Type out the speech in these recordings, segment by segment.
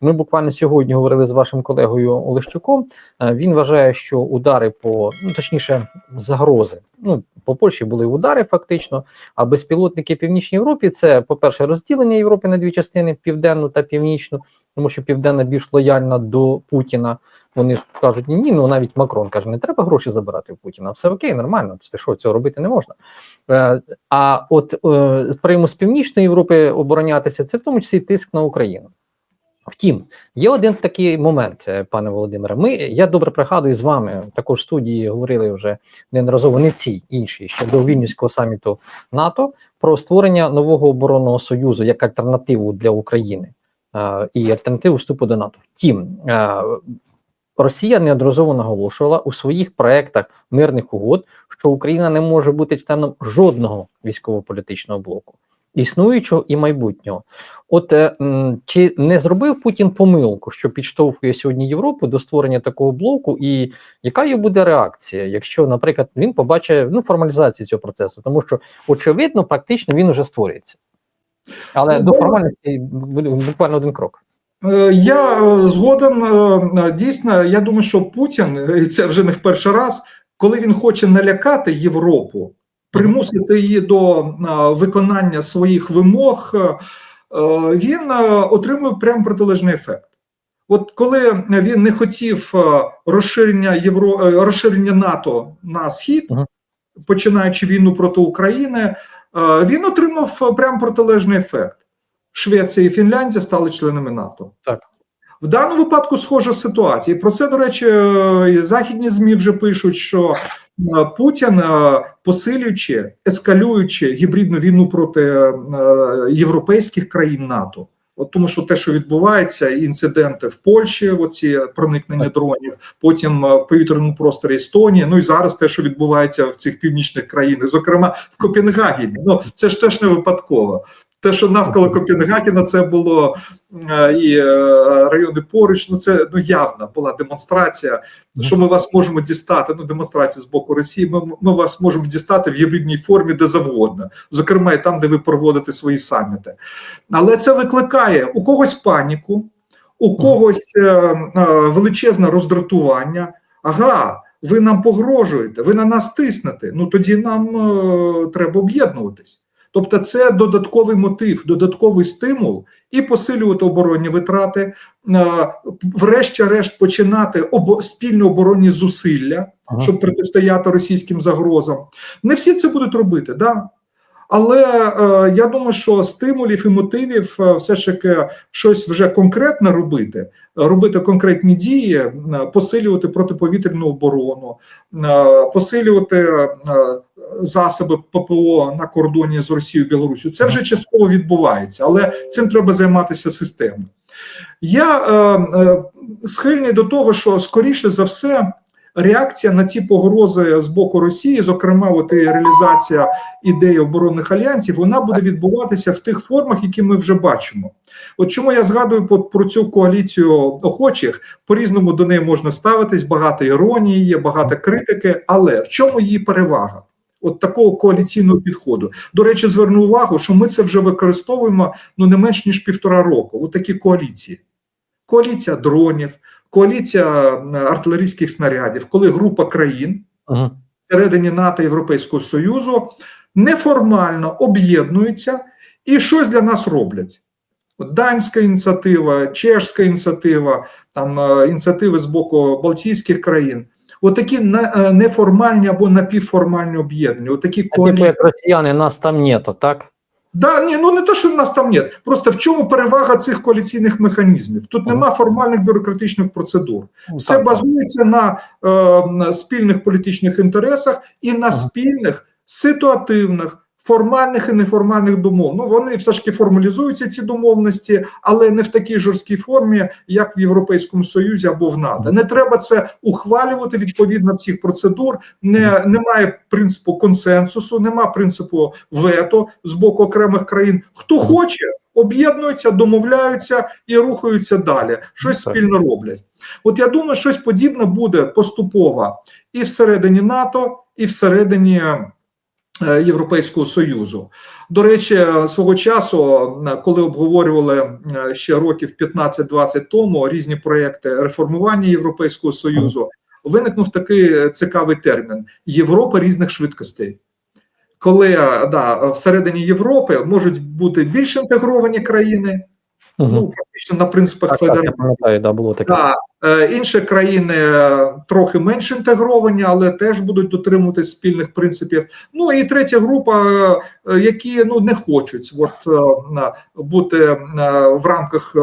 Ми буквально сьогодні говорили з вашим колегою Олещуком. Е, Він вважає, що удари по ну точніше загрози. Ну по Польщі були удари, фактично. А безпілотники Північній Європі це, по-перше, розділення Європи на дві частини: південну та північну, тому що південна більш лояльна до Путіна. Вони ж кажуть, ні, ну навіть Макрон каже, не треба гроші забирати в Путіна. Все окей, нормально. Це що цього робити не можна. Е, А от е, прийму з північної Європи оборонятися, це в тому числі тиск на Україну. Втім, є один такий момент, е, пане Володимире. Ми я добре пригадую з вами також в студії говорили вже неодноразово не цій іншій ще до Вільнюського саміту НАТО про створення нового оборонного союзу як альтернативу для України е, і альтернативу вступу до НАТО. Втім, е, Росія неодноразово наголошувала у своїх проектах мирних угод, що Україна не може бути членом жодного військово-політичного блоку, існуючого і майбутнього. От е, чи не зробив Путін помилку, що підштовхує сьогодні Європу до створення такого блоку, і яка його буде реакція, якщо, наприклад, він побачить ну, формалізацію цього процесу, тому що очевидно, практично він вже створюється. Але Ну, до формальності буде буквально один крок. Е, Я згоден. е, Дійсно, я думаю, що Путін, і це вже не в перший раз, коли він хоче налякати Європу, примусити її до виконання своїх вимог, е, він е, отримує прямо протилежний ефект. От коли він не хотів е, розширення Євро розширення НАТО на схід, починаючи війну проти України, він отримав прямо протилежний ефект. Швеція і Фінляндія стали членами НАТО. Так. В даному випадку схожа ситуація. І Про це, до речі, е, західні ЗМІ вже пишуть, що е, Путін, е, посилюючи, ескалюючи гібридну війну проти європейських країн НАТО. От тому, що те, що відбувається, інциденти в Польщі, оці проникнення дронів, потім в повітряному просторі Естонії. Ну і зараз те, що відбувається в цих північних країнах, зокрема в Копенгагені. Ну це ж теж не випадково. Те, що навколо Копенгагена, це було е, і е, райони поруч. Ну це ну явна була демонстрація. Що ми вас можемо дістати? Ну, демонстрація з боку Росії. Ми, ми вас можемо дістати в гібридній формі, де завгодно, зокрема, і там, де ви проводите свої саміти. Але це викликає у когось паніку, у когось е, величезне роздратування. Ага, ви нам погрожуєте, ви на нас тиснете. Ну тоді нам е, треба об'єднуватись. Тобто, це додатковий мотив, додатковий стимул і посилювати оборонні витрати, е, врешті-решт починати обо- спільні оборонні зусилля, Ага. щоб протистояти російським загрозам. Не всі це будуть робити, да. Але е, я думаю, що стимулів і мотивів е, все ж таки щось вже конкретне робити, робити конкретні дії, е, посилювати протиповітряну оборону, е, посилювати е, засоби ППО на кордоні з Росією і Білорусію. Це вже частково відбувається, але цим треба займатися системно. Я е, е, схильний до того, що скоріше за все. Реакція на ці погрози з боку Росії, зокрема, от і реалізація ідеї оборонних альянсів, вона буде відбуватися в тих формах, які ми вже бачимо. От чому я згадую по- про цю коаліцію охочих, по-різному до неї можна ставитись, багато іронії, є багато критики, але в чому її перевага? От такого коаліційного підходу. До речі, зверну увагу, що ми це вже використовуємо ну не менш ніж півтора року. От такі коаліції. Коаліція дронів, коаліція е, артилерійських снарядів, коли група країн Угу. всередині НАТО Європейського Союзу неформально об'єднуються і щось для нас роблять. Данська ініціатива, чешська ініціатива, там е, ініціативи з боку Балтійських країн. Отакі е, неформальні або напівформальні об'єднання, отакі Типу, як росіяни, нас там нету, так? Да, ні, ну не те, що в нас там нет. Просто в чому перевага цих коаліційних механізмів? Тут Ага. нема формальних бюрократичних процедур. Ну, Все так, так. базується на, е, на спільних політичних інтересах і на Ага. спільних ситуативних. Формальних і неформальних домов. Ну вони все ж таки формалізуються ці домовленості, але не в такій жорсткій формі, як в Європейському Союзі або в НАТО. Не треба це ухвалювати відповідно всіх процедур. Не немає принципу консенсусу, немає принципу вето з боку окремих країн. Хто хоче, об'єднуються, домовляються і рухаються далі. Щось Так. спільно роблять. От я думаю, щось подібне буде поступово і всередині НАТО, і всередині Європейського Союзу. До речі, свого часу, е, коли обговорювали е, ще років 15-20 тому різні проекти реформування Європейського Союзу, виникнув такий цікавий термін Європа різних швидкостей. Коли е, да, всередині Європи можуть бути більш інтегровані країни, Мгм. ну фактично на принципах Так, так, я федерації. пам'ятаю, да, було таке. Да, е, інші країни е, трохи менш інтегровані, але теж будуть дотримуватись спільних принципів. Ну і третя група, е, е, які ну не хочуть от, е, бути е, в рамках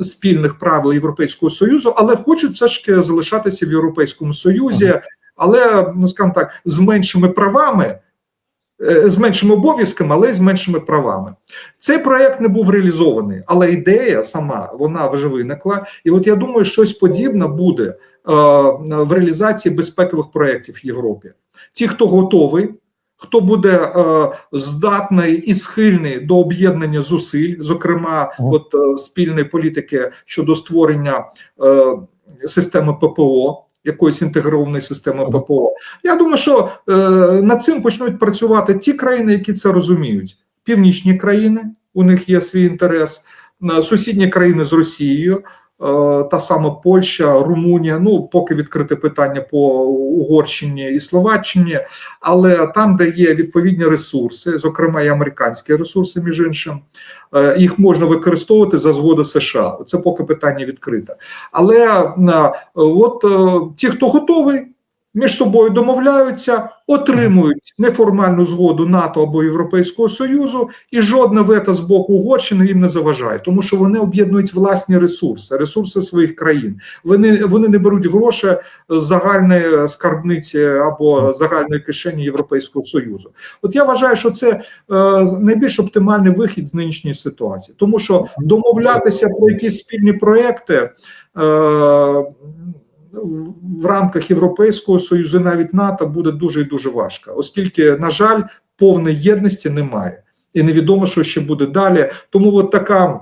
спільних правил Європейського союзу, але хочуть все ж таки залишатися в Європейському Союзі, але ну скажімо так, з меншими правами. Е, З меншими обов'язками, але й з меншими правами. Цей проект не був реалізований, але ідея сама вона вже виникла. І от я думаю, щось подібне буде е, в реалізації безпекових проєктів в Європі. Ті, хто готовий, хто буде е, здатний і схильний до об'єднання зусиль, зокрема, от е, спільної політики щодо створення е, системи ППО. Якоїсь інтегрованої системи ППО. Я думаю, що е, над цим почнуть працювати ті країни, які це розуміють. Північні країни, у них є свій інтерес, е, сусідні країни з Росією, та сама Польща, Румунія. Ну поки відкрите питання по Угорщині і Словаччині, але там, де є відповідні ресурси, зокрема і американські ресурси, між іншим, е, їх можна використовувати за згоди США. Це поки питання відкрите. Але е, от е, ті, хто готовий. Між собою домовляються, отримують неформальну згоду НАТО або Європейського Союзу, і жодне вето з боку Угорщини їм не заважає, тому що вони об'єднують власні ресурси, ресурси своїх країн. Вони вони не беруть гроші з загальної скарбниці або загальної кишені Європейського Союзу. От я вважаю, що це е, найбільш оптимальний вихід з нинішньої ситуації, тому що домовлятися про якісь спільні проекти. Е, в рамках Європейського союзу, навіть НАТО, буде дуже і дуже важко, оскільки, на жаль, повної єдності немає, і невідомо, що ще буде далі. Тому от така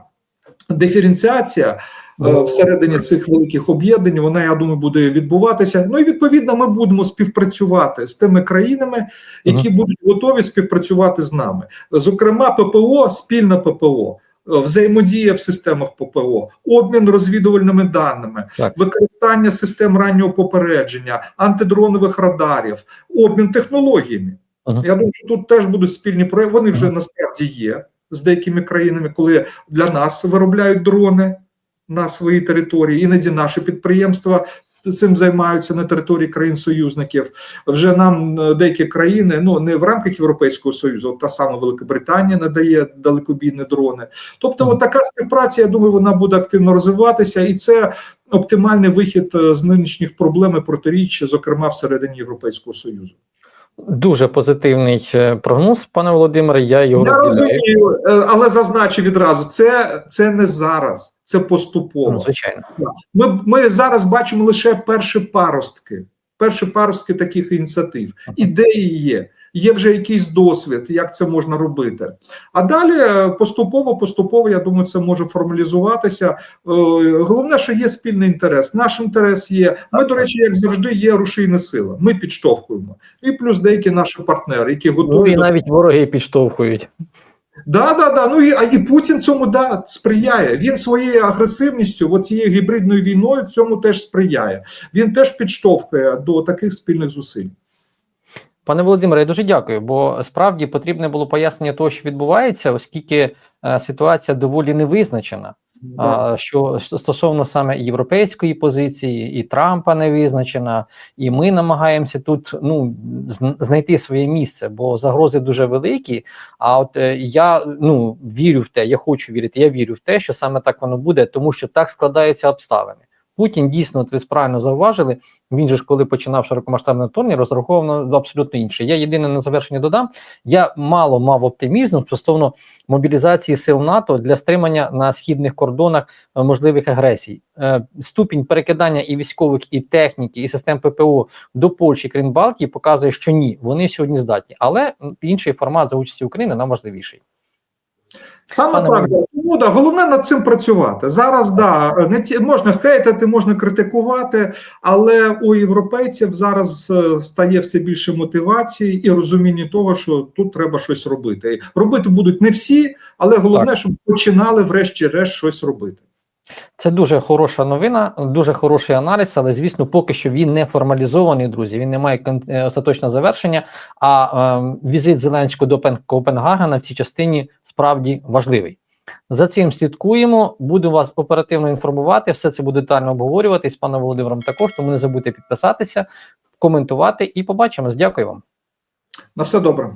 диференціація е, всередині цих великих об'єднань, вона я думаю, буде відбуватися. Ну і відповідно, ми будемо співпрацювати з тими країнами, які будуть готові співпрацювати з нами. Зокрема, ППО, спільна ППО. Взаємодія в системах ППО, обмін розвідувальними даними, Так. використання систем раннього попередження, антидронових радарів, обмін технологіями. Ага. Я думаю, що тут теж будуть спільні проекти. Вони вже Ага. насправді є з деякими країнами, коли для нас виробляють дрони на своїй території. Іноді наші підприємства цим займаються на території країн-союзників. Вже нам е, деякі країни, ну не в рамках Європейського союзу, от та сама Великобританія надає далекобійні дрони. Тобто, от така співпраця, я думаю, вона буде активно розвиватися, і це оптимальний вихід е, з нинішніх проблем і протиріч, зокрема всередині Європейського союзу. Дуже позитивний е, прогноз, пане Володимире. Я його Я розділяю. розумію, але зазначу відразу: це, це не зараз, це поступово. Ну, звичайно. Ми, ми зараз бачимо лише перші паростки, перші паростки таких ініціатив. Ідеї є, є вже якийсь досвід, як це можна робити. А далі е, поступово, поступово, я думаю, це може формалізуватися. Е, Головне, що є спільний інтерес. Наш інтерес є. Ми, до речі, як завжди, є рушійна сила. Ми підштовхуємо. І плюс деякі наші партнери, які готові Ну і навіть вороги підштовхують. Да, да, да. Ну і а і Путін цьому да сприяє. Він своєю агресивністю, цією гібридною війною, цьому теж сприяє. Він теж підштовхує до таких спільних зусиль. Пане Володимире, я дуже дякую, бо справді потрібне було пояснення того, що відбувається, оскільки е, ситуація доволі невизначена. А, що стосовно саме європейської позиції, і Трампа не визначена, і ми намагаємося тут ну знайти своє місце, бо загрози дуже великі. А от е, я ну вірю в те, я хочу вірити. Я вірю в те, що саме так воно буде, тому що так складаються обставини. Путін дійсно, от ви правильно зауважили. Він же ж коли починав широкомасштабне вторгнення, розраховано абсолютно інше. Я єдине на завершення додам. Я мало мав оптимізму стосовно мобілізації сил НАТО для стримання на східних кордонах е, можливих агресій. Е, Ступінь перекидання і військових, і техніки, і систем ППО до Польщі, країн Балтії показує, що ні, вони сьогодні здатні. Але інший формат за участі України нам важливіший. Саме Пане так, Володимире. да. Головне над цим працювати. Зараз да, не ці, можна хейтити, можна критикувати, але у європейців зараз е, стає все більше мотивації і розуміння того, що тут треба щось робити. Робити будуть не всі, але головне, щоб починали врешті-решт щось робити. Це дуже хороша новина, дуже хороший аналіз, але звісно, поки що він не формалізований, друзі. Він не має е, остаточного завершення. А е, візит Зеленського до Пен- Копенгагена в цій частині справді важливий. За цим слідкуємо. Буду вас оперативно інформувати. Все це буде детально обговорювати з паном Володимиром. Також тому не забудьте підписатися, коментувати і побачимось. Дякую вам. На все добре.